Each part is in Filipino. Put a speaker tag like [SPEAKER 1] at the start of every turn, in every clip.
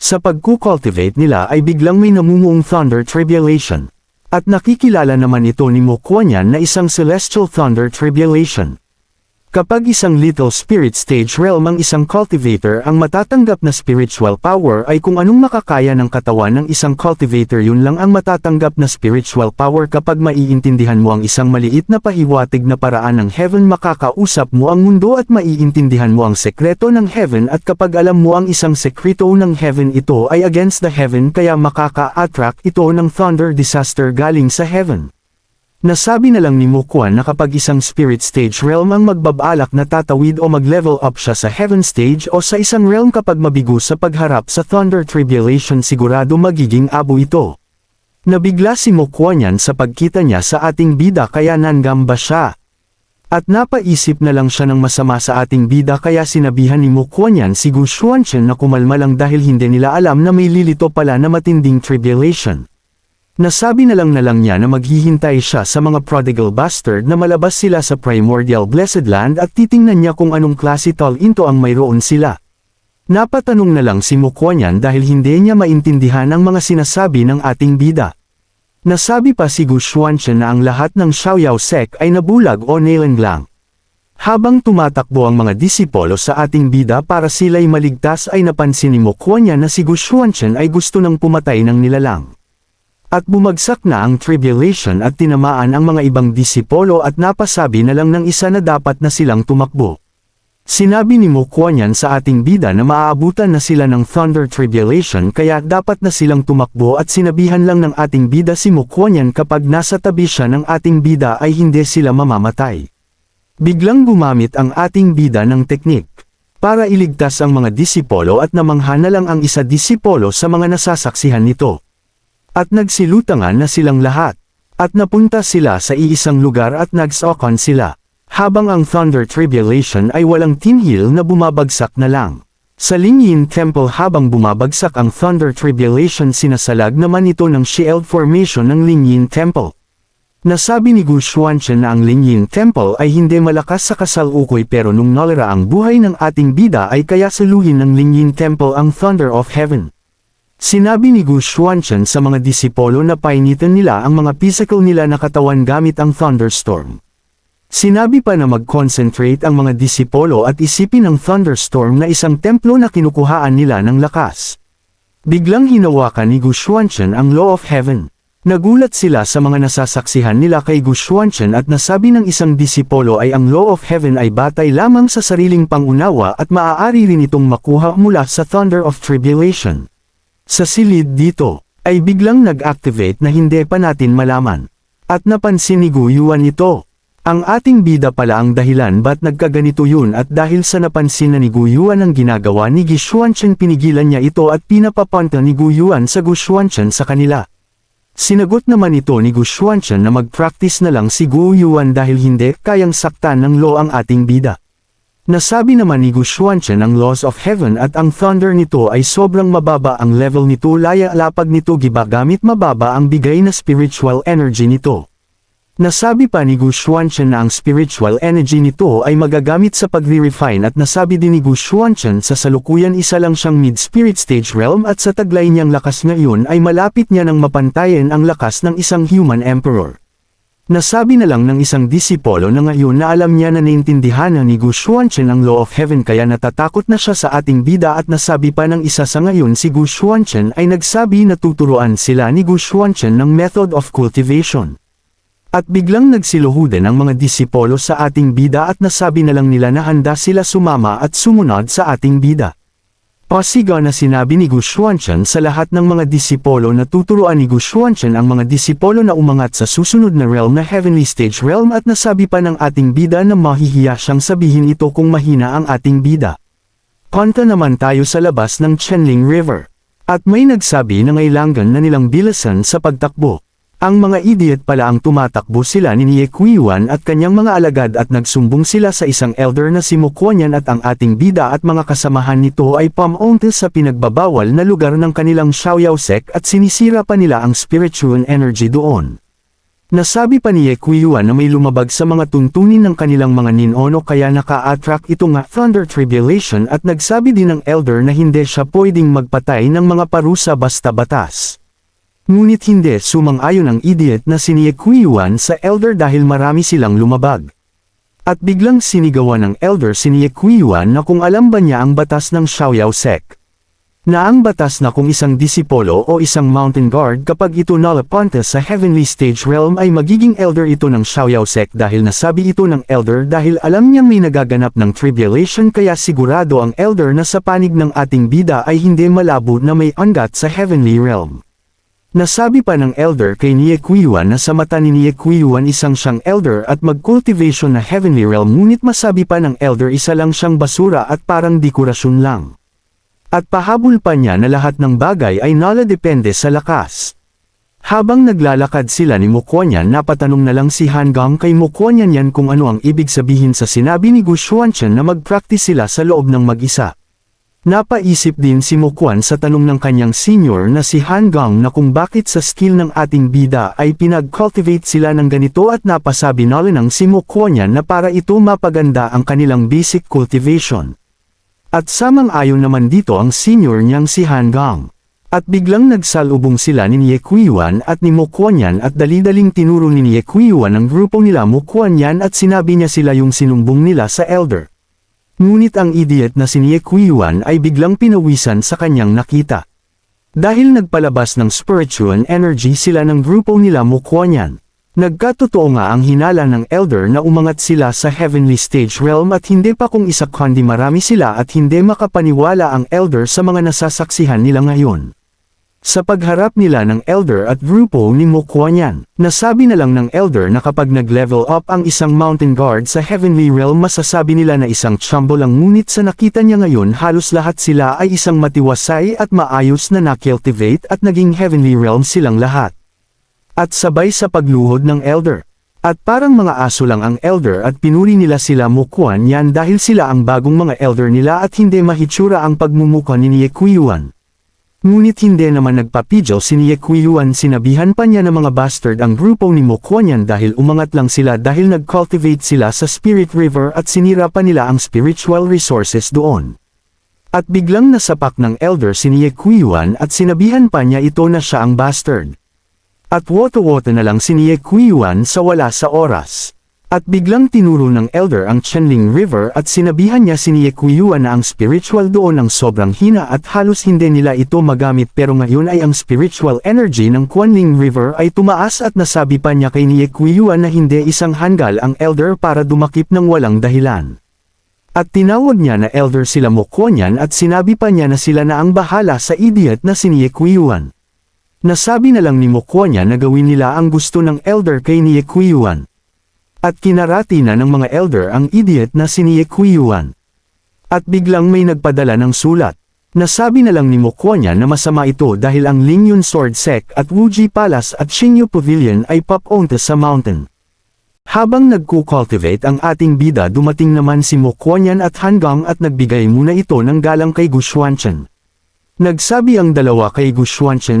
[SPEAKER 1] Sa pagkukultivate nila ay biglang may namumuong thunder tribulation. At nakikilala naman ito ni Mokwanian na isang celestial thunder tribulation. Kapag isang little spirit stage realm ang isang cultivator ang matatanggap na spiritual power ay kung anong makakaya ng katawan ng isang cultivator yun lang ang matatanggap na spiritual power kapag maiintindihan mo ang isang maliit na pahiwatig na paraan ng heaven makakausap mo ang mundo at maiintindihan mo ang sekreto ng heaven at kapag alam mo ang isang sekreto ng heaven ito ay against the heaven kaya makaka-attract ito ng thunder disaster galing sa heaven. Nasabi na lang ni Mukwan na kapag isang spirit stage realm ang magbabalak na tatawid o mag-level up siya sa heaven stage o sa isang realm kapag mabigo sa pagharap sa thunder tribulation sigurado magiging abo ito. Nabigla si Mukwanyan sa pagkita niya sa ating bida kaya nanggamba siya. At napaisip na lang siya ng masama sa ating bida kaya sinabihan ni Mukwanyan si Gu Xuanchen na kumalma lang dahil hindi nila alam na may lilito pala na matinding tribulation. Nasabi na lang na lang niya na maghihintay siya sa mga prodigal bastard na malabas sila sa primordial blessed land at titingnan niya kung anong klase tall into ang mayroon sila. Napatanong na lang si Mukwanyan dahil hindi niya maintindihan ang mga sinasabi ng ating bida. Nasabi pa si Gu Xuanchen na ang lahat ng Xiaoyao sect ay nabulag o nilanglang. Habang tumatakbo ang mga disipolo sa ating bida para sila'y maligtas ay napansin ni Mukwanyan na si Gu Xuanchen ay gusto ng pumatay ng nilalang. At bumagsak na ang tribulation at tinamaan ang mga ibang disipolo at napasabi na lang ng isa na dapat na silang tumakbo. Sinabi ni Mukwanyan sa ating bida na maaabutan na sila ng thunder tribulation kaya dapat na silang tumakbo at sinabihan lang ng ating bida si Mukwanyan kapag nasa tabi siya ng ating bida ay hindi sila mamamatay. Biglang gumamit ang ating bida ng teknik para iligtas ang mga disipolo at namangha na lang ang isa disipolo sa mga nasasaksihan nito. At nagsilutangan na silang lahat. At napunta sila sa iisang lugar at nagsokon sila. Habang ang Thunder Tribulation ay walang tinhil na bumabagsak na lang. Sa Lingyin Temple habang bumabagsak ang Thunder Tribulation sinasalag naman ito ng shield formation ng Lingyin Temple. Nasabi ni Gu Xuanchen na ang Lingyin Temple ay hindi malakas sa kasalukoy pero nung nalira ang buhay ng ating bida ay kaya saluhin ng Lingyin Temple ang Thunder of Heaven. Sinabi ni Gu Xuanchen sa mga disipolo na painitan nila ang mga physical nila na katawan gamit ang thunderstorm. Sinabi pa na mag-concentrate ang mga disipolo at isipin ang thunderstorm na isang templo na kinukuhaan nila ng lakas. Biglang hinawakan ni Gu Xuanchen ang Law of Heaven. Nagulat sila sa mga nasasaksihan nila kay Gu Xuanchen at nasabi ng isang disipolo ay ang Law of Heaven ay batay lamang sa sariling pangunawa at maaari rin itong makuha mula sa Thunder of Tribulation. Sa silid dito, ay biglang nag-activate na hindi pa natin malaman. At napansin ni Guyuan ito. Ang ating bida pala ang dahilan ba't nagkaganito yun at dahil sa napansin na ni Guyuan ang ginagawa ni Gishuanchen pinigilan niya ito at pinapapunta ni Guyuan sa Gushuanchen sa kanila. Sinagot naman ito ni Gushuanchen na mag-practice na lang si Guyuan dahil hindi kayang saktan ng law ang ating bida. Nasabi naman ni Gu Xuanchen ang laws of heaven at ang thunder nito ay sobrang mababa ang level nito laya lapag nito gibagamit mababa ang bigay na spiritual energy nito. Nasabi pa ni Gu Xuanchen na ang spiritual energy nito ay magagamit sa pagre-refine at nasabi din ni Gu Xuanchen sa salukuyan isa lang siyang mid-spirit stage realm at sa taglay niyang lakas ngayon ay malapit niya nang mapantayan ang lakas ng isang human emperor. Nasabi na lang ng isang disipolo na ngayon na alam niya na naintindihan na ni Gu Xuanchen ang Law of Heaven kaya natatakot na siya sa ating bida at nasabi pa ng isa sa ngayon si Gu Xuanchen ay nagsabi na tuturuan sila ni Gu Xuanchen ng method of cultivation. At biglang nagsiluhuden ang mga disipolo sa ating bida at nasabi na lang nila na handa sila sumama at sumunod sa ating bida. Pasiga na sinabi ni Gu Xuanchen sa lahat ng mga disipolo na tuturuan ni Gu Xuanchen ang mga disipolo na umangat sa susunod na realm na heavenly stage realm at nasabi pa ng ating bida na mahihiya siyang sabihin ito kung mahina ang ating bida. Punta naman tayo sa labas ng Chenling River. At may nagsabi na ngailangan na nilang bilasan sa pagtakbo. Ang mga idiot pala ang tumatakbo sila ni Nie Kuiwan at kanyang mga alagad at nagsumbong sila sa isang elder na si Mukwanyan at ang ating bida at mga kasamahan nito ay pamunta sa pinagbabawal na lugar ng kanilang Xiaoyao sect at sinisira pa nila ang spiritual energy doon. Nasabi pa ni Equiyuan na may lumabag sa mga tuntunin ng kanilang mga ninono kaya naka-attract ito nga Thunder Tribulation at nagsabi din ng Elder na hindi siya pwedeng magpatay ng mga parusa basta batas. Ngunit hindi sumang-ayon ang idiot na si Equiyuan sa Elder dahil marami silang lumabag. At biglang sinigawan ng Elder si Equiyuan na kung alam ba niya ang batas ng Xiaoyao Sect. Na ang batas na kung isang disipolo o isang mountain guard kapag ito nalapunta sa heavenly stage realm ay magiging elder ito ng Xiaoyao sect dahil nasabi ito ng elder dahil alam niyang may nagaganap ng tribulation kaya sigurado ang elder na sa panig ng ating bida ay hindi malabo na may ungat sa heavenly realm. Nasabi pa ng elder kay Niequiwan na sa mata ni Niequiwan isang siyang elder at mag-cultivation na heavenly realm ngunit masabi pa ng elder isa lang siyang basura at parang dekorasyon lang. At pahabol pa niya na lahat ng bagay ay nala depende sa lakas. Habang naglalakad sila ni Mukwanyan napatanong na lang si Hangang kay Mukwanyan yan kung ano ang ibig sabihin sa sinabi ni Gu Xuanchen na mag-practice sila sa loob ng mag-isa. Napaisip din si Mukwan sa tanong ng kanyang senior na si Hangang na kung bakit sa skill ng ating bida ay pinag-cultivate sila ng ganito at napasabi na lang si Mukwanyan na para ito mapaganda ang kanilang basic cultivation. At samang-ayon naman dito ang senior niyang si Han Gang. At biglang nagsalubong sila ni Niequiwan at ni Mokwanyan at dalidaling tinuro ni Niequiwan ang grupo nila Mokwanyan at sinabi niya sila yung sinumbong nila sa elder. Ngunit ang idiot na si Niequiwan ay biglang pinawisan sa kanyang nakita. Dahil nagpalabas ng spiritual energy sila ng grupo nila Mokwanyan. Nagkatotoo nga ang hinala ng elder na umangat sila sa heavenly stage realm at hindi pa kung isa kundi marami sila at hindi makapaniwala ang elder sa mga nasasaksihan nila ngayon. Sa pagharap nila ng elder at grupo ni Mokwanyan, nasabi na lang ng elder na kapag nag-level up ang isang mountain guard sa heavenly realm masasabi nila na isang chambo lang ngunit sa nakita niya ngayon halos lahat sila ay isang matiwasay at maayos na na-cultivate at naging heavenly realm silang lahat. At sabay sa pagluhod ng elder. At parang mga aso lang ang elder at pinuri nila sila mukwan yan dahil sila ang bagong mga elder nila at hindi mahitsura ang pagmumukha ni Niekuyuan. Ngunit hindi naman nagpapidyo si Niekuyuan sinabihan pa niya ng mga bastard ang grupo ni Mokwanyan dahil umangat lang sila dahil nag-cultivate sila sa Spirit River at sinira pa nila ang spiritual resources doon. At biglang nasapak ng elder si Niekuyuan at sinabihan pa niya ito na siya ang bastard. At woto-woto na lang si Niekuyuan sa wala sa oras. At biglang tinuro ng elder ang Chenling River at sinabihan niya si Niekuyuan na ang spiritual doon ang sobrang hina at halos hindi nila ito magamit pero ngayon ay ang spiritual energy ng Quanling River ay tumaas at nasabi pa niya kay Niekuyuan na hindi isang hanggal ang elder para dumakip ng walang dahilan. At tinawag niya na elder sila Mokwonyan at sinabi pa niya na sila na ang bahala sa idiot na si Niekuyuan. Nasabi na lang ni Mokwonya na gawin nila ang gusto ng elder kay Niekuyuan. At kinarati na ng mga elder ang idiot na si Niekuyuan. At biglang may nagpadala ng sulat. Nasabi na lang ni Mokwonya na masama ito dahil ang Lingyun Sword Sect at Wuji Palace at Shinyu Pavilion ay pop-owned sa mountain. Habang nagku-cultivate ang ating bida dumating naman si Mokwanyan at Hangang at nagbigay muna ito ng galang kay Gushwanchen. Nagsabi ang dalawa kay Gu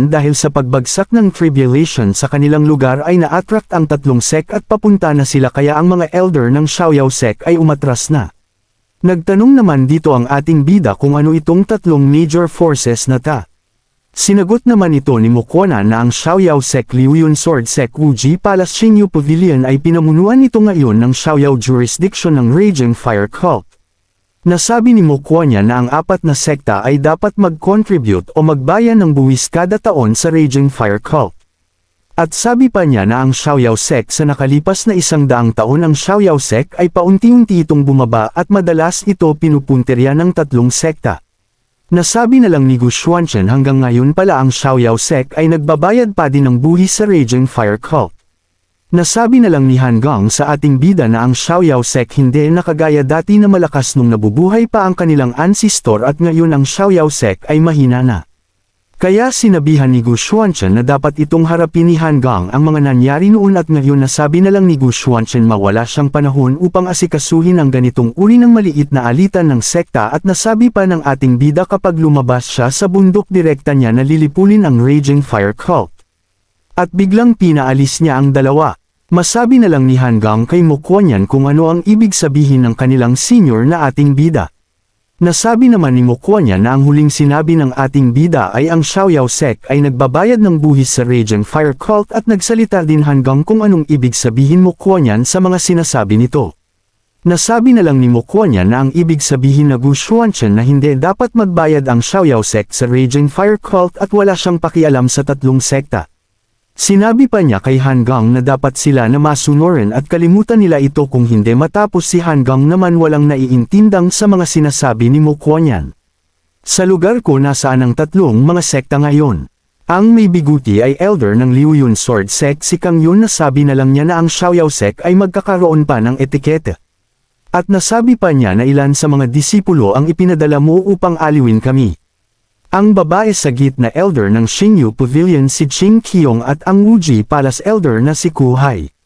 [SPEAKER 1] dahil sa pagbagsak ng tribulation sa kanilang lugar ay na-attract ang tatlong sek at papunta na sila kaya ang mga elder ng Xiaoyao sek ay umatras na. Nagtanong naman dito ang ating bida kung ano itong tatlong major forces na ta. Sinagot naman ito ni Mokwana na ang Xiaoyao Sek Liuyun Sword Sek Wuji Palace Xingyu Pavilion ay pinamunuan ito ngayon ng Xiaoyao jurisdiction ng Raging Fire Cult. Nasabi ni Mokwonya na ang apat na sekta ay dapat mag-contribute o magbayan ng buwis kada taon sa Raging Fire Cult. At sabi pa niya na ang Xiaoyao Sek sa nakalipas na isang daang taon ang Xiaoyao Sek ay paunti-unti itong bumaba at madalas ito pinupunterya ng tatlong sekta. Nasabi na lang ni Gu Xuanchen hanggang ngayon pala ang Xiaoyao Sek ay nagbabayad pa din ng buhis sa Raging Fire Cult. Nasabi na lang ni Hangang sa ating bida na ang Xiaoyao Sek hindi nakagaya dati na malakas nung nabubuhay pa ang kanilang ancestor at ngayon ang Xiaoyao Sek ay mahina na. Kaya sinabihan ni Gu Xuanchen na dapat itong harapin ni Hangang ang mga nangyari noon at ngayon nasabi na lang ni Gu Xuanchen mawala siyang panahon upang asikasuhin ang ganitong uri ng maliit na alitan ng sekta at nasabi pa ng ating bida kapag lumabas siya sa bundok direkta niya na lilipulin ang Raging Fire Cult. At biglang pinaalis niya ang dalawa. Masabi na lang ni Hanggang kay Mukwanyan kung ano ang ibig sabihin ng kanilang senior na ating bida. Nasabi naman ni Mukwanyan na ang huling sinabi ng ating bida ay ang Xiaoyao Sek ay nagbabayad ng buhis sa Raging Fire Cult at nagsalita din hanggang kung anong ibig sabihin Mukwanyan sa mga sinasabi nito. Nasabi na lang ni Mukwanyan na ang ibig sabihin na Gu Xuanchen na hindi dapat magbayad ang Xiaoyao Sect sa Raging Fire Cult at wala siyang pakialam sa tatlong sekta. Sinabi pa niya kay Hanggang na dapat sila na masunurin at kalimutan nila ito kung hindi matapos si Hanggang naman walang naiintindang sa mga sinasabi ni Mukwanyan. Sa lugar ko nasaan ang tatlong mga sekta ngayon. Ang may biguti ay elder ng Liuyun Sword Sect si Kang Yun nasabi na lang niya na ang Xiaoyao Sect ay magkakaroon pa ng etikete. At nasabi pa niya na ilan sa mga disipulo ang ipinadala mo upang aliwin kami. Ang babae sa gitna elder ng Xingyu Pavilion si Ching Qiong at ang Wuji Palace elder na si Ku Hai.